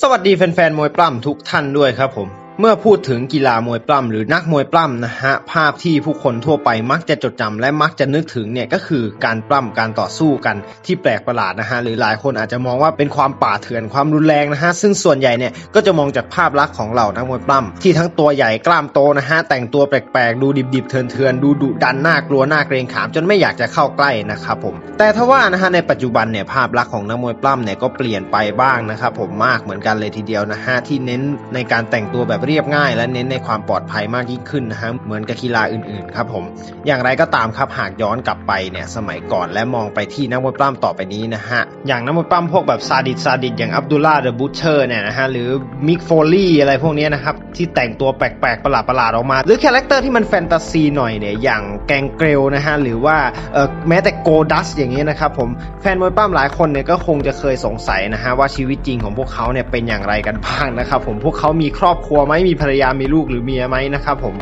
สวัสดีแฟนๆมวยปล้ำทุกท่านด้วยครับผม เมื่อพูดถึงกีฬามวยปล้ำหรือนักมวยปล้ำนะฮะภาพที่ผู้คนทั่วไปมักจะจดจำและมักจะนึกถึงเนี่ยก็คือการปล้ำการต่อสู้กันที่แปลกประหลาดนะฮะหรือหลายคนอาจจะมองว่าเป็นความป่าเถื่อนความรุนแรงนะฮะซึ่งส่วนใหญ่เนี่ยก็จะมองจากภาพลักษณ์ของเหล่านักมวยปล้ำที่ทั้งตัวใหญ่กล้ามโตนะฮะแต่งตัวแปลกๆ ดูดิบๆเถื่อนๆดูดุดันน่ากลัวน่าเกรงขามจนไม่อยากจะเข้าใกล้นะครับผมแต่ถ้าว่านะฮะในปัจจุบันเนี่ยภาพลักษณ์ของนักมวยปล้ำเนี่ยก็เปลี่ยนไปบ้างนะครับผมมากเหมือนกันเลยทีเดียวนะฮะที่เน้นในการแต่งตัวแบบเรียบง่าย และเน้นในความปลอดภัยมากยิ่งขึ้นนะฮะเหมือนกับกีฬาอื่นๆครับผมอย่างไรก็ตามครับหากย้อนกลับไปเนี่ยสมัยก่อนและมองไปที่นักมวยปล้ำต่อไปนี้นะฮะอย่างนักมวยปล้ำพวกแบบซาดิสซาดิสอย่างอับดุลลาเดอะบูชเชอร์เนี่ยนะฮะหรือมิกโฟลี่อะไรพวกนี้นะครับที่แต่งตัวแปลกๆประหลาดๆออกมา หรือคาแรคเตอร์ที่มันแฟนตาซีหน่อยเนี่ยอย่างแกงเกรลนะฮะหรือว่าเออแม้แต่โกดัสอย่างเงี้ยนะครับผมแฟนมวยปล้ำหลายคนเนี่ยก็คงจะเคยสงสัยนะฮะว่าชีวิตจริงของพวกเขาเนี่ยเป็นอย่างไรกันบ้างนะครับผมพวกเขามีครอบครัวไหมไม่มีภรรยามีลูกหรือเมียไหมนะครับผม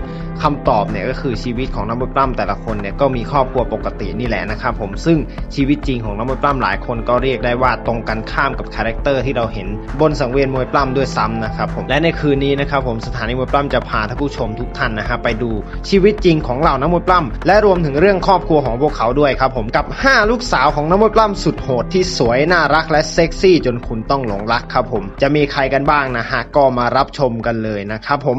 คำตอบเนี่ยก็คือชีวิตของนักมวยปล้ำแต่ละคนเนี่ยก็มีครอบครัวปกตินี่แหละนะครับผมซึ่งชีวิตจริงของนักมวยปล้ำหลายคนก็เรียกได้ว่าตรงกันข้ามกับคาแรคเตอร์ที่เราเห็นบนสังเวียนมวยปล้ำด้วยซ้ำนะครับผมและในคืนนี้นะครับผมสถานีมวยปล้ำจะพาท่านผู้ชมทุกท่านนะฮะไปดูชีวิตจริงของเหล่านักมวยปล้ำและรวมถึงเรื่องครอบครัวของพวกเขาด้วยครับผมกับ 5 ลูกสาวของนักมวยปล้ำสุดโหดที่สวยน่ารักและเซ็กซี่จนคุณต้องหลงรักครับผมจะมีใครกันบ้างนะฮะก็มารับชมกันเลยนะครับผม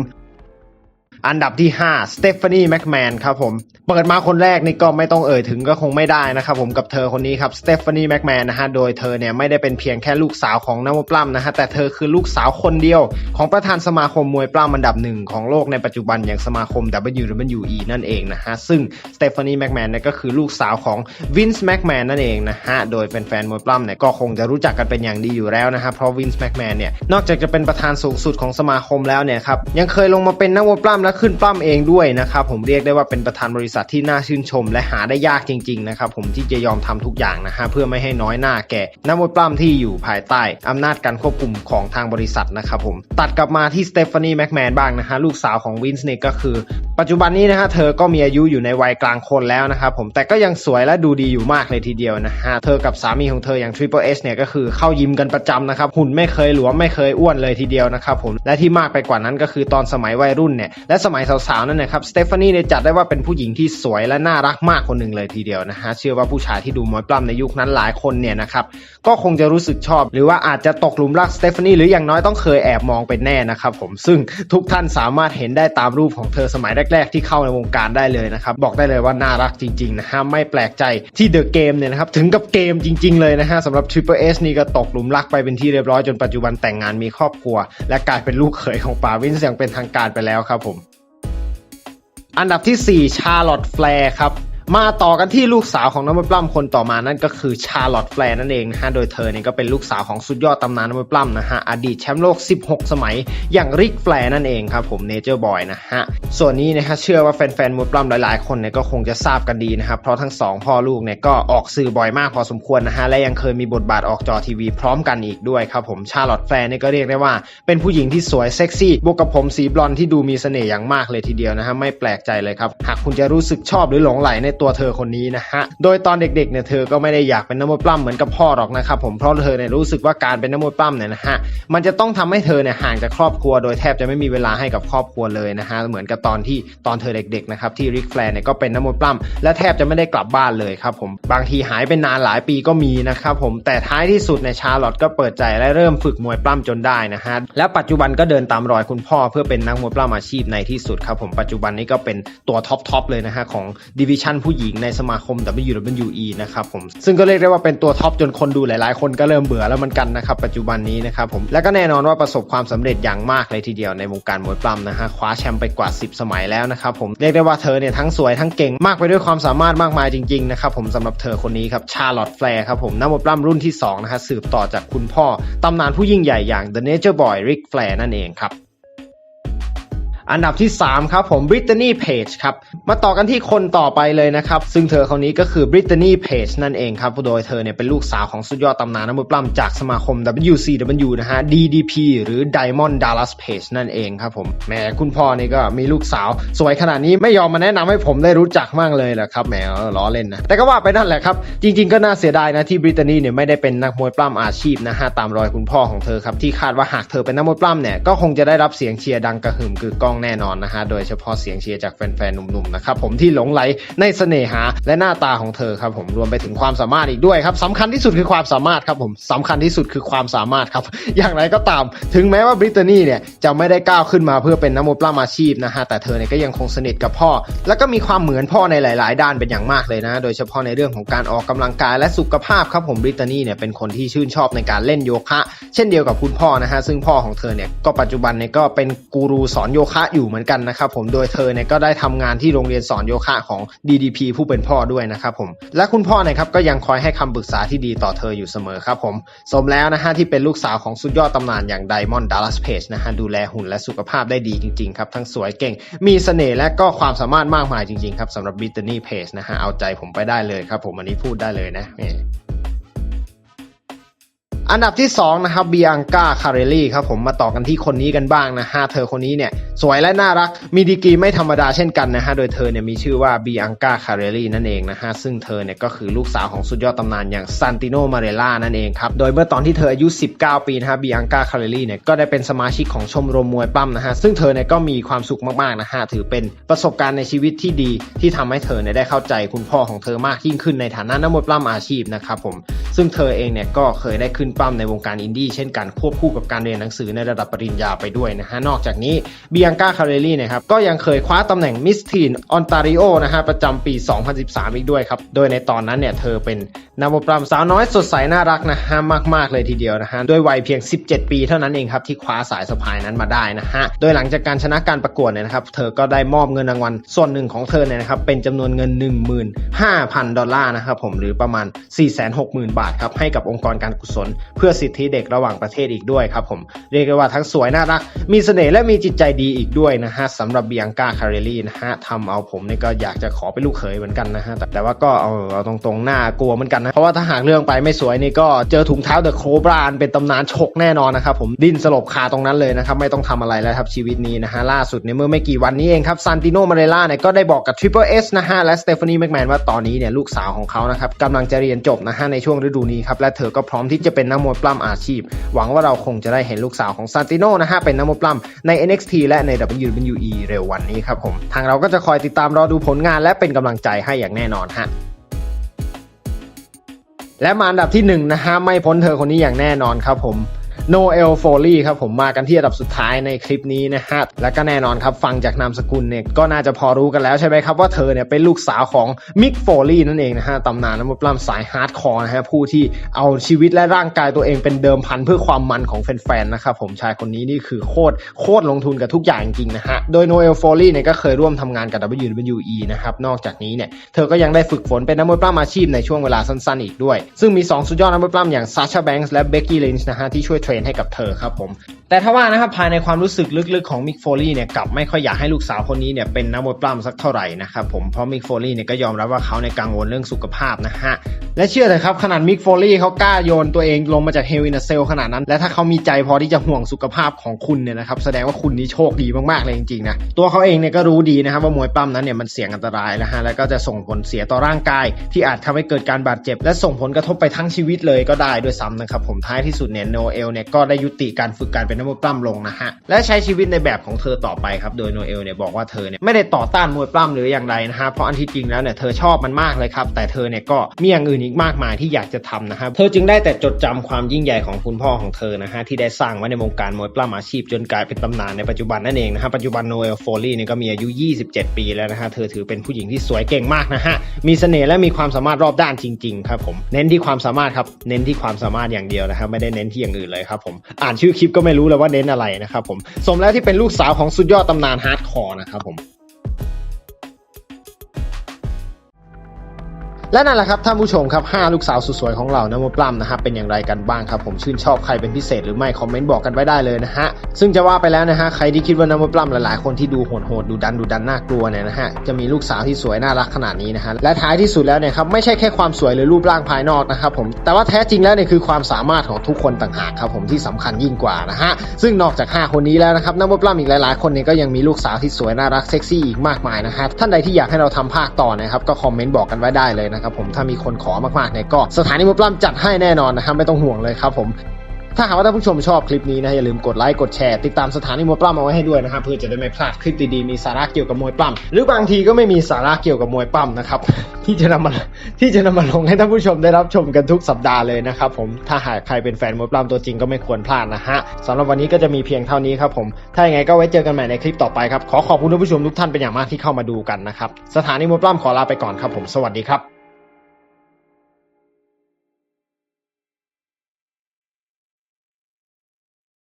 อันดับที่ 5 สเตฟานีแม็กแมนครับผม เปิดมาคนแรกนี่ก็ไม่ต้องเอ่ยถึงก็คงไม่ได้นะครับผมกับเธอคนนี้ครับสเตฟานีแม็กแมนนะฮะ โดยเธอเนี่ยไม่ได้เป็นเพียงแค่ลูกสาวของนักมวยปล้ำนะฮะ แต่เธอคือลูกสาวคนเดียว ของประธานสมาคมมวยปล้ำอันดับหนึ่งของโลกในปัจจุบันอย่างสมาคม WWE นั่นเองนะฮะ ซึ่งสเตฟานีแม็กแมนเนี่ยก็คือลูกสาวของวินส์แม็กแมนนั่นเองนะฮะ โดยแฟนๆมวยปล้ำเนี่ยก็คงจะรู้จักกันเป็นอย่างดีอยู่แล้วนะฮะ เพราะวินส์แม็กแมนเนี่ยนอกจากจะเป็นประธานสูงสุดของสมาคมแล้วเนี่ยครับยังเคยลงมาเป็นนักมวยปล้ำและขึ้นปั้มเองด้วยนะครับผมเรียกได้ว่าเป็นประธานบริษัทที่น่าชื่นชม และหาได้ยากจริงๆนะครับผมที่จะยอมทำทุกอย่างนะฮะเพื่อไม่ให้น้อยหน้าแก่นักมวยปล้ำที่อยู่ภายใต้อำนาจการควบคุมของทางบริษัทนะครับผมตัดกลับมาที่สเตฟานีแม็กแมนบ้างนะฮะลูกสาวของวินส์เนี่ยก็คือปัจจุบันนี้นะฮะเธอก็มีอายุอยู่ในวัยกลางคนแล้วนะครับผมแต่ก็ยังสวยและดูดีอยู่มากเลยทีเดียวนะฮะเธอกับสามีของเธออย่าง Triple H เนี่ยก็คือเข้ายิมกันประจำนะครับหุ่นไม่เคยหลวมไม่เคยอ้วนเลยทีเดียวนะครับผมและที่มากไปกว่านั้นก็คือตอนสมัยวัยรุ่นเนี่ยและสมัยสาวๆนั่นนะครับสเตฟานีเนี่ยจัดได้ว่าเป็นผู้หญิงที่สวยและน่ารักมากคนหนึ่งเลยทีเดียวนะฮะเชื่อว่าผู้ชายที่ดูมวยปล้ำในยุคนั้นหลายคนเนี่ยนะครับก็คงจะรู้สึกชอบ หรือว่าอาจจะตกหลุมรักสเตฟานีหรืออย่างน้อยต้องเคยแอบมองเป็นแน่นะครับผมซึ่งทุกท่านสามารถเห็นได้ตามรูปของเธอสมัยแรก ๆ ที่เข้าในวงการได้เลยนะครับ บอกได้เลยว่าน่ารักจริง ๆ นะฮะ ไม่แปลกใจที่เดอะเกมเนี่ยนะครับ ถึงกับเกมจริง ๆ เลยนะฮะสำหรับ Triple S นี่ก็ตกหลุมรักไปเป็นที่เรียบร้อยจนปัจจุบันแต่งงานมีครอบครัว และกลายเป็นลูกเขยของปาวินส์อย่างเป็นทางการไปแล้วครับผม อันดับที่ 4 ชาร์ลอตแฟร์ครับ มาต่อกันที่ลูกสาวของนักมวยปล้ำคนต่อมานั่นก็คือชาร์ลอตแฟร์นั่นเองนะฮะ โดยเธอเนี่ยก็เป็นลูกสาวของสุดยอดตำนานนักมวยปล้ำนะฮะ อดีตแชมป์โลก 16 สมัย อย่างริกแฟร์นั่นเองครับผมเนเจอร์บอยนะฮะ ส่วนนี้นะฮะเชื่อว่าแฟนๆมวยปล้ำหลายๆ คนเนี่ยก็คงจะทราบกันดีนะครับ เพราะทั้งสองพ่อลูกเนี่ยก็ออกสื่อบ่อยมากพอสมควรนะฮะ และยังเคยมีบทบาทออกจอทีวีพร้อมกันอีกด้วยครับผมชาร์ลอตแฟร์เนี่ยก็เรียกได้ว่า เป็นผู้หญิงที่สวยเซ็กซี่บวกกับผมสีบลอนด์ที่ดูมีเสน่ห์อย่างมากเลยทีเดียวนะฮะไม่แปลกใจเลยครับหากคุณจะรู้สึกชอบหรือหลงไหลในตัวเธอคนนี้นะฮะ โดยตอนเด็กๆเนี่ยเธอก็ไม่ได้อยากเป็นนักมวยปล้ำเหมือนกับพ่อหรอกนะครับผม เพราะเธอเนี่ยรู้สึกว่าการเป็นนักมวยปล้ำเนี่ยนะฮะ มันจะต้องทำให้เธอเนี่ยห่างจากครอบครัว โดยแทบจะไม่มีเวลาให้กับครอบครัวเลยนะฮะ เหมือนกับตอนที่ตอนเธอเด็กๆนะครับที่ริกแฟร์เนี่ยก็เป็นนักมวยปล้ำและแทบจะไม่ได้กลับบ้านเลยครับผม บางทีหายไปนานหลายปีก็มีนะครับผม แต่ท้ายที่สุดในชาร์ลอตก็เปิดใจและเริ่มฝึกมวยปล้ำจนได้นะฮะ และปัจจุบันก็เดินตามรอยคุณพ่อเพื่อเป็นนักมวยปล้ำอาชีพในที่สุดครับผม ปัจจุบันนี้ก็เป็นตัวท็อปทอปเลยนะฮะของดิวิชั่นผู้หญิงในสมาคม WWE นะครับผมซึ่งก็เรียกได้ว่าเป็นตัวท็อปจนคนดูหลายๆ คนก็เริ่มเบื่อแล้วเหมือนกันนะครับปัจจุบันนี้นะครับผมและก็แน่นอนว่าประสบความสำเร็จอย่างมากเลยทีเดียวในวงการมวยปล้ำนะฮะคว้าแชมป์ไปกว่า 10 สมัยแล้วนะครับผมเรียกได้ว่าเธอเนี่ยทั้งสวยทั้งเก่งมากไปด้วยความสามารถมากมายจริงๆนะครับผมสำหรับเธอคนนี้ครับชาร์ลอตแฟร์ครับผมนักมวยปล้ำรุ่นที่2นะฮะสืบต่อจากคุณพ่อตำนานผู้ยิ่งใหญ่อย่าง The Nature Boy Ric Flair นั่นเองครับ อันดับที่ 3 ครับผมบริต t นี y เพจครับ มาต่อกันที่คนต่อไปเลยนะครับ ซึ่งเธอคนนี้ก็คือบริต t นี y เพจนั่นเองครับโดยเธอเนี่ยเป็นลูกสาวของสุดยอดตำนานนักมวยปล้ำจากสมาคม WCW นะฮะ DDP หรือ Diamond Dallas Page นั่นเองครับผมแหมคุณพ่อนี่ก็มีลูกสาว สวยขนาดนี้ไม่ยอมมาแนะนำให้ผมได้รู้จักมั่งเลยเหรอครับแหมล้อเล่นนะ แต่ก็ว่าไปนั่นแหละครับ จริง ๆ ก็น่าเสียดายนะที่บริต t นีเนี่ยไม่ได้เป็นนักมวยปล้ำอาชีพนะฮะตามรอยคุณพ่อของเธอครับที่คาดว่าหากเธอเป็นนักมวยปล้ำเนี่ยก็คงจะได้รับเสียงเชียร์ดังกระหึ่มกึกก้องแน่นอนนะฮะ โดยเฉพาะเสียงเชียร์จากแฟนๆ หนุ่มๆ นะครับผมที่หลงไหลในเสน่หาและหน้าตาของเธอครับผมรวมไปถึงความสามารถอีกด้วยครับสำคัญที่สุดคือความสามารถครับผมสำคัญที่สุดคือความสามารถครับ อย่างไรก็ตาม ถึงแม้ว่าบริต t นีเนี่ยจะไม่ได้ก้าวขึ้นมาเพื่อเป็นนักมวยปล้ำอาชีพนะฮะแต่เธอเนี่ยก็ยังคงสนิทกับพ่อ แล้วก็มีความเหมือนพ่อในหลาย ๆ ด้านเป็นอย่างมากเลยนะ โดยเฉพาะในเรื่องของการออกกำลังกายและสุขภาพครับผมบริต t นีเนี่ยเป็นคนที่ชื่นชอบในการเล่นโยคะ เช่นเดียวกับคุณพ่อนะฮะซึ่งพ่อของเธอเนี่ยก็ปัจจุบันเนี่ยก็เป็นกูรูสอนโยคะอยู่เหมือนกันนะครับผมโดยเธอเนี่ยก็ได้ทำงานที่โรงเรียนสอนโยคะของ DDP ผู้เป็นพ่อด้วยนะครับผมและคุณพ่อเนี่ยครับก็ยังคอยให้คำปรึกษาที่ดีต่อเธออยู่เสมอครับผมสมแล้วนะฮะที่เป็นลูกสาวของสุดยอดตำนานอย่าง Diamond Dallas Page นะฮะดูแลหุ่นและสุขภาพได้ดีจริงๆครับทั้งสวยเก่ง มีเสน่ห์และก็ความสามารถมากมายจริงๆครับสำหรับ Brittany Page นะฮะเอาใจผมไปได้เลยครับผมอันนี้พูดได้เลยนะ อันดับที่ 2 นะครับเบีอังกาคาเรลี่ครับผมมาต่อกันที่คนนี้กันบ้างนะฮะเธอคนนี้เนี่ยสวยและน่ารักมีดีกรีไม่ธรรมดาเช่นกันนะฮะโดยเธอเนี่ยมีชื่อว่าเบีอังกาคาเรลี่นั่นเองนะฮะซึ่งเธอเนี่ยก็คือลูกสาวของสุดยอดตำนานอย่างซันติโนมาเรล่านั่นเองครับโดยเมื่อตอนที่เธออายุ 19 ปีนะฮะเบีอังกาคาเรลี่เนี่ยก็ได้เป็นสมาชิกของชมรมมวยปั้มนะฮะซึ่งเธอเนี่ยก็มีความสุขมากๆนะฮะถือเป็นประสบการณ์ในชีวิตที่ดีที่ทำให้เธอเนี่ยได้เข้าใจคุณพ่อของเธอมากยิ่งขึ้นในฐานะนักมวยปล้ำอาชีพนะครับผมซึ่งเธอเองเนี่ยก็เคยได้ขึ้นปัมในวงการอินดี้เช่นกันควบคู่กับการเรียนหนังสือในระดับปริญญาไปด้วยนะฮะนอกจากนี้เบียงกาคาเรลี่นี่ยครับก็ยังเคยคว้าตำแหน่งมิสทีนออนตาริโอนะฮะประจำปี 2013 อีกด้วยครับ โดยในตอนนั้นเนี่ยเธอเป็นนักมวยปล้ำสาวน้อยสดใสน่ารักนะฮะมาก ๆ เลยทีเดียวนะฮะด้วยวัยเพียง 17 ปีเท่านั้นเองครับที่คว้าสายสะพายนั้นมาได้นะฮะโดยหลังจากการชนะการประกวดเนี่ยนะครับเธอก็ได้มอบเงินรางวัลส่วนหนึ่งของเธอเนี่ยนะครับเป็นจำนวนเงิน 15,000 ดอลลาร์นะครับผมหรือประมาณ 460,000 บาทครับให้กับองค์กรการกุศลเพื่อสิทธิเด็กระหว่างประเทศอีกด้วยครับผมเรียกได้ว่าทั้งสวยน่ารัก มีเสน่ห์และมีจิตใจดีอีกด้วยนะฮะสำหรับเบียงกาคาเรลี่นะฮะทำเอาผมเนี่ยก็อยากจะขอเป็นลูกเขยเหมือนกันนะฮะแต่แต่ว่าก็เอาเอาตรงๆหน้ากลัวเหมือนกันนะเพราะว่าถ้าหากเรื่องไปไม่สวยนี่ก็เจอถุงเท้าเดอะโคบรานเป็นตำนานฉกแน่นอนนะครับผมดิ้นสลบคาตรงนั้นเลยนะครับไม่ต้องทำอะไรแล้วครับชีวิตนี้นะฮะล่าสุดในเมื่อไม่กี่วันนี้เองครับซันติโนมาเรล่าเนี่ยก็ได้บอกกับ Triple S นะฮะและสเตฟานีแม็กแมนว่าตอนนี้เนี่ยลูกสาวของเขานะครับกำลังจะเรียนจบนะฮะในช่วงฤดูนี้ครับและเธอก็พร้อมที่จะเป็นนักมวยปล้ำอาชีพ หวังว่าเราคงจะได้เห็นลูกสาวของซานติโนนะฮะเป็นนักมวยปล้ำใน NXT และใน WWE เร็ววันนี้ครับผม ทางเราก็จะคอยติดตามรอดูผลงานและเป็นกำลังใจให้อย่างแน่นอนฮะและมาอันดับที่1นะฮะไม่พ้นเธอคนนี้อย่างแน่นอนครับผม โนเอลโฟลีครับผมมากันที่อันดับสุดท้ายในคลิปนี้นะฮะและก็แน่นอนครับฟังจากนามสกุลเนี่ยก็น่าจะพอรู้กันแล้วใช่ไหมครับว่าเธอเนี่ยเป็นลูกสาวของมิกโฟลีนั่นเองนะฮะตำนานนักมวยปล้ำสายฮาร์ดคอร์นะฮะผู้ที่เอาชีวิตและร่างกายตัวเองเป็นเดิมพันเพื่อความมันของแฟนๆนะครับผมชายคนนี้นี่คือโคตรโคตรลงทุนกับทุกอย่างจริงนะฮะโดยโนเอลโฟลีเนี่ยก็เคยร่วมทำงานกับ WWE นะครับนอกจากนี้เนี่ยเธอก็ยังได้ฝึกฝนเป็นนักมวยปล้ำอาชีพในช่วงเวลาสั้นๆอีกด้วย ซึ่งมี 2 สุดยอดนักมวยปล้ำอย่างซาชาแบงค์และเบกกี้ลินช์นะฮะที่ช่วยเทรนให้กับเธอครับผม แต่ถ้าว่านะครับภายในความรู้สึกลึกๆของมิกโฟลี่เนี่ยกลับไม่ค่อยอยากให้ลูกสาวคนนี้เนี่ยเป็นนักมวยปล้ำสักเท่าไหร่นะครับผมเพราะมิกโฟลี่เนี่ยก็ยอมรับว่าเขาในกังวลเรื่องสุขภาพนะฮะและเชื่อเลยครับขนาดมิกโฟลี่เขากล้าโยนตัวเองลงมาจากเฮลินาเซลขนาดนั้น และถ้าเขามีใจพอที่จะห่วงสุขภาพของคุณเนี่ยนะครับแสดงว่าคุณนี่โชคดีมากๆเลยจริงๆนะตัวเขาเองเนี่ยก็รู้ดีนะครับว่ามวยปล้ำนั้นเนี่ยมันเสี่ยงอันตรายนะฮะแล้วก็จะส่งผลเสียต่อร่างกาย ที่อาจทำให้เกิดการบาดเจ็บ และส่งผลกระทบไปทั้งชีวิตเลยก็ได้ด้วยซ้ำนะครับผมท้ายที่สุดเนี่ยโนเอลเนี่ยก็ได้ยุติการฝึกการเป็นนักมวยปล้ำลงนะฮะและใช้ชีวิตในแบบของเธอต่อไปครับโดยโนเอลเนี่ยบอกว่าเธอเนี่ยไม่ได้ต่อต้านมวยปล้ำหรืออย่างไรนะฮะเพราะอันที่จริงแล้วเนี่ยเธอชอบมันมากเลยครับแต่เธอเนี่ยก็มีอย่างอื่นอีกมากมายที่อยากจะทำนะครับเธอจึงได้แต่จดจำความยิ่งใหญ่ของคุณพ่อของเธอนะฮะที่ได้สร้างไว้ในวงการมวยปล้ำอาชีพจนกลายเป็นตำนานในปัจจุบันนั่นเองนะฮะปัจจุบันโนเอลโฟลี่เนี่ยก็มีอายุ 27 ปีแล้วนะฮะเธอถือเป็นผู้หญิงที่สวยเก่งมากนะฮะมีเสน่ห์และมีความสามารถรอบด้านจริงๆครับผมเน้นที่ความสามารถครับเน้นที่ความสามารถอย่างเดียวนะครับไม่ได้เน้นที่อย่างอื่นเลยครับผมอ่านชื่อคลิปก็ไม่รู้เลยว่าเน้นอะไรนะครับผมสมแล้วที่เป็นลูกสาวของสุดยอดตำนานฮาร์ดคอร์นะครับผม และนั่นแหละครับท่านผู้ชมครับ5ลูกสาวสุดสวยของเรานะมวยปล้ำนะฮะเป็นอย่างไรกันบ้างครับผมชื่นชอบใครเป็นพิเศษหรือไม่คอมเมนต์บอกกันไว้ได้เลยนะฮะซึ่งจะว่าไปแล้วนะฮะใครที่คิดว่านักมวยปล้ำหลายๆ คนที่ดูโหดๆดูดันดูดันน่ากลัวเนี่ยนะฮะจะมีลูกสาวที่สวยน่ารักขนาดนี้นะฮะและท้ายที่สุดแล้วเนี่ยครับไม่ใช่แค่ความสวยหรือรูปร่างภายนอกนะครับผมแต่ว่าแท้จริงแล้วเนี่ยคือความสามารถของทุกคนต่างหากครับผมที่สำคัญยิ่งกว่านะฮะซึ่งนอกจาก 5 คนนี้แล้วนะครับนักมวยปล้ำอีกหลายๆ คนเนี่ยก็ยังมีลูกสาวที่สวยน่ารักเซ็กซี่อีกมากมายนะฮะท่านใดที่อยากให้เราทำภาคต่อนะครับก็คอมเมนต์บอกกันไว้ได้เลยนะครับผมถ้ามีคนขอมากๆเนี่ยก็สถานีมวยปล้ำจัดให้แน่นอนนะครับไม่ต้องห่วงเลยครับผมถ้าหากว่าท่านผู้ชมชอบคลิปนี้นะอย่าลืมกดไลค์กดแชร์ติดตามสถานีมวยปล้ำเอาไว้ให้ด้วยนะครับเพื่อจะได้ไม่พลาดคลิปดีๆมีสาระเกี่ยวกับมวยปล้ำหรือบางทีก็ไม่มีสาระเกี่ยวกับมวยปล้ำนะครับที่จะนำมาที่จะนำมาลงให้ท่านผู้ชมได้รับชมกันทุกสัปดาห์เลยนะครับผมถ้าหากใครเป็นแฟนมวยปล้ำตัวจริงก็ไม่ควรพลาดนะฮะสำหรับวันนี้ก็จะมีเพียงเท่านี้ครับผมถ้าอย่างไงก็ไว้เจอกันใหม่ในคลิปต่อไปครับขอขอบคุณท่านผู้ชมทุกท่านเป็นอย่างมากที่เข้ามาดูกันนะครับสถานีมวยปล้ำขอลาไปก่อนครับผมสวัสดีครับ